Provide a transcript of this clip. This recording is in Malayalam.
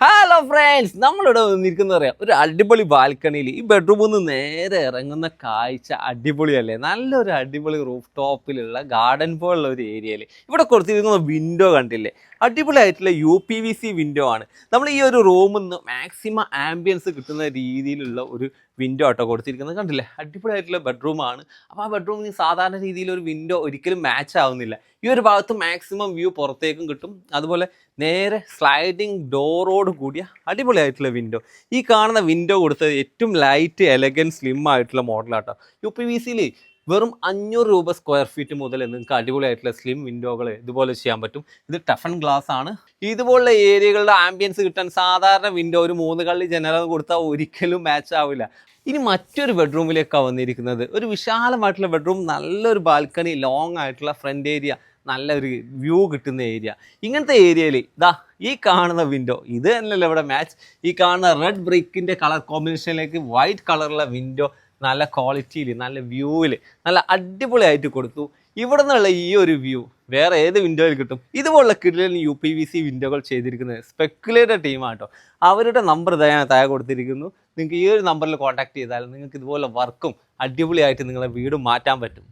ഹലോ ഫ്രണ്ട്സ് നമ്മളിവിടെ നിൽക്കുന്ന പറയാം ഒരു അടിപൊളി ബാൽക്കണിയിൽ. ഈ ബെഡ്റൂമിൽ നിന്ന് നേരെ ഇറങ്ങുന്ന കാഴ്ച അടിപൊളിയല്ലേ? നല്ലൊരു അടിപൊളി റൂഫ് ടോപ്പിലുള്ള ഗാർഡൻ പോലുള്ള ഒരു ഏരിയയിൽ ഇവിടെ കൊടുത്തിരിക്കുന്ന വിൻഡോ കണ്ടില്ലേ? അടിപൊളിയായിട്ടുള്ള U P V C window ആണ്. നമ്മൾ ഈ ഒരു റൂമിൽ നിന്ന് മാക്സിമം ആംബിയൻസ് കിട്ടുന്ന രീതിയിലുള്ള ഒരു വിൻഡോ ആട്ടോ കൊടുത്തിരിക്കുന്നത്. കണ്ടില്ലേ? അടിപൊളിയായിട്ടുള്ള ബെഡ്റൂമാണ് അപ്പോൾ ആ ബെഡ്റൂമിന് സാധാരണ രീതിയിൽ ഒരു വിൻഡോ ഒരിക്കലും മാച്ച് ആവുന്നില്ല. ഈ ഒരു ഭാഗത്ത് മാക്സിമം വ്യൂ പുറത്തേക്കും കിട്ടും. അതുപോലെ നേരെ സ്ലൈഡിങ് ഡോറോട് കൂടിയ അടിപൊളിയായിട്ടുള്ള വിൻഡോ ഈ കാണുന്ന വിൻഡോ കൊടുത്തത് ഏറ്റവും ലൈറ്റ് എലഗൻ സ്ലിം ആയിട്ടുള്ള മോഡലാട്ടോ യു പി വി സിയിൽ വെറും അഞ്ഞൂറ് രൂപ സ്ക്വയർ ഫീറ്റ് മുതൽ നിങ്ങൾക്ക് അടിപൊളിയായിട്ടുള്ള സ്ലിം വിൻഡോകൾ ഇതുപോലെ ചെയ്യാൻ പറ്റും. ഇത് ടഫൺ ഗ്ലാസ് ആണ്. ഇതുപോലുള്ള ഏരിയകളുടെ ആംബിയൻസ് കിട്ടാൻ സാധാരണ വിൻഡോ ഒരു മൂന്ന് കള്ളി ജനറൽ കൊടുത്താൽ ഒരിക്കലും മാച്ച് ആവില്ല. ഇനി മറ്റൊരു ബെഡ്റൂമിലേക്കാണ് വന്നിരിക്കുന്നത്. ഒരു വിശാലമായിട്ടുള്ള ബെഡ്റൂം നല്ലൊരു ബാൽക്കണി ലോങ് ആയിട്ടുള്ള ഫ്രണ്ട് ഏരിയ നല്ലൊരു വ്യൂ കിട്ടുന്ന ഏരിയ ഇങ്ങനത്തെ ഏരിയയിൽ ഇതാ ഈ കാണുന്ന വിൻഡോ ഇത് തന്നെയല്ലേ ഇവിടെ മാച്ച് ഈ കാണുന്ന റെഡ് ബ്രിക്കിന്റെ കളർ കോമ്പിനേഷനിലേക്ക് വൈറ്റ് കളറുള്ള വിൻഡോ നല്ല ക്വാളിറ്റിയിൽ നല്ല വ്യൂവിൽ നല്ല അടിപൊളിയായിട്ട് കൊടുത്തു. ഇവിടെ നിന്നുള്ള ഈ ഒരു വ്യൂ വേറെ ഏത് വിൻഡോയിൽ കിട്ടും? ഇതുപോലുള്ള കിഡിലിന് യു പി വി സി വിൻഡോകൾ ചെയ്തിരിക്കുന്നത് സ്പെക്കുലേറ്റർ ടീമാട്ടോ അവരുടെ നമ്പർ ഞാൻ താഴെ കൊടുത്തിരിക്കുന്നു. നിങ്ങൾക്ക് ഈ ഒരു നമ്പറിൽ കോൺടാക്ട് ചെയ്താൽ നിങ്ങൾക്ക് ഇതുപോലെ വർക്കും അടിപൊളിയായിട്ട് നിങ്ങളെ വീട് മാറ്റാൻ പറ്റും.